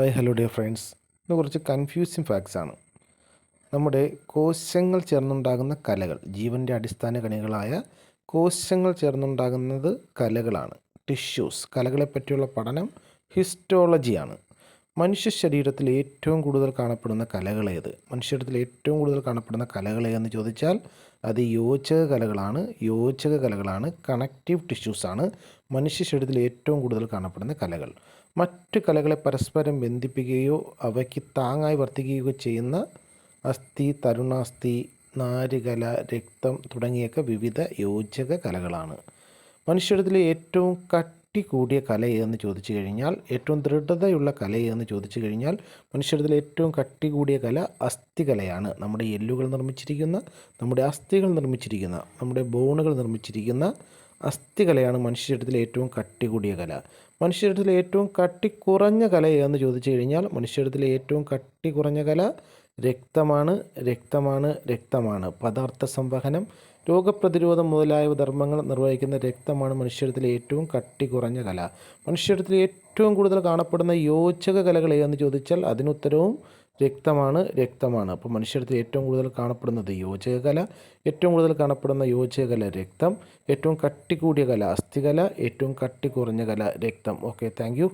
Hi hello dear friends ഇന്ന് കുറച്ച് confusing facts ആണ്. നമ്മുടെ കോശങ്ങൾ ചേർന്നുണ്ടാകുന്ന കലകൾ ജീവന്റെ അടിസ്ഥാന കണികളായ കോശങ്ങൾ ചേർന്നുണ്ടാകുന്നത് കലകളാണ്. ടിഷ്യൂസ് കലകളെ പറ്റിയുള്ള പഠനം ഹിസ്റ്റോളജിയാണ് മനുഷ്യ ശരീരത്തിൽ ഏറ്റവും കൂടുതൽ കാണപ്പെടുന്ന കലകളേത് മനുഷ്യരത്തിൽ ഏറ്റവും കൂടുതൽ കാണപ്പെടുന്ന കലകളേതെന്ന് ചോദിച്ചാൽ അത് യോജക കലകളാണ്. യോജക കലകളാണ്. കണക്റ്റീവ് ടിഷ്യൂസാണ് മനുഷ്യ ശരീരത്തിൽ ഏറ്റവും കൂടുതൽ കാണപ്പെടുന്ന കലകൾ. മറ്റ് കലകളെ പരസ്പരം ബന്ധിപ്പിക്കുകയോ അവയ്ക്ക് താങ്ങായി വർത്തിക്കുകയോ ചെയ്യുന്ന അസ്ഥി തരുണാസ്ഥി നാരുകല രക്തം തുടങ്ങിയൊക്കെ വിവിധ യോജക കലകളാണ്. മനുഷ്യരത്തിലെ ഏറ്റവും കട്ടി കൂടിയ കല ഏതെന്ന് ചോദിച്ചു കഴിഞ്ഞാൽ ഏറ്റവും ദൃഢതയുള്ള കല ഏതെന്ന് ചോദിച്ചു കഴിഞ്ഞാൽ മനുഷ്യരിൽ ഏറ്റവും കട്ടി കൂടിയ കല അസ്ഥികലയാണ്. നമ്മുടെ എല്ലുകൾ നിർമ്മിച്ചിരിക്കുന്ന നമ്മുടെ അസ്ഥികൾ നിർമ്മിച്ചിരിക്കുന്ന നമ്മുടെ ബോണുകൾ നിർമ്മിച്ചിരിക്കുന്ന അസ്ഥികലയാണ് മനുഷ്യരുടെ ഏറ്റവും കട്ടി കൂടിയ കല. മനുഷ്യരുടെ ഏറ്റവും കട്ടി കുറഞ്ഞ കല ഏതെന്ന് ചോദിച്ചു കഴിഞ്ഞാൽ മനുഷ്യരുടെ ഏറ്റവും കട്ടി കുറഞ്ഞ കല രക്തമാണ് രക്തമാണ് രക്തമാണ്. പദാർത്ഥ സംവഹനം രോഗപ്രതിരോധം മുതലായ ധർമ്മങ്ങൾ നിർവഹിക്കുന്ന രക്തമാണ് മനുഷ്യരത്തിലെ ഏറ്റവും കട്ടി കുറഞ്ഞ കല. മനുഷ്യരത്തിലെ ഏറ്റവും കൂടുതൽ കാണപ്പെടുന്ന യോജക കലകൾ ഏതെന്ന് ചോദിച്ചാൽ അതിനുത്തരവും രക്തമാണ് രക്തമാണ്. അപ്പോൾ മനുഷ്യരത്തിൽ ഏറ്റവും കൂടുതൽ കാണപ്പെടുന്നത് യോജകല ഏറ്റവും കൂടുതൽ കാണപ്പെടുന്ന യോജകല രക്തം ഏറ്റവും കട്ടി കൂടിയ കല അസ്ഥികല ഏറ്റവും കട്ടി കുറഞ്ഞ കല രക്തം. Okay thank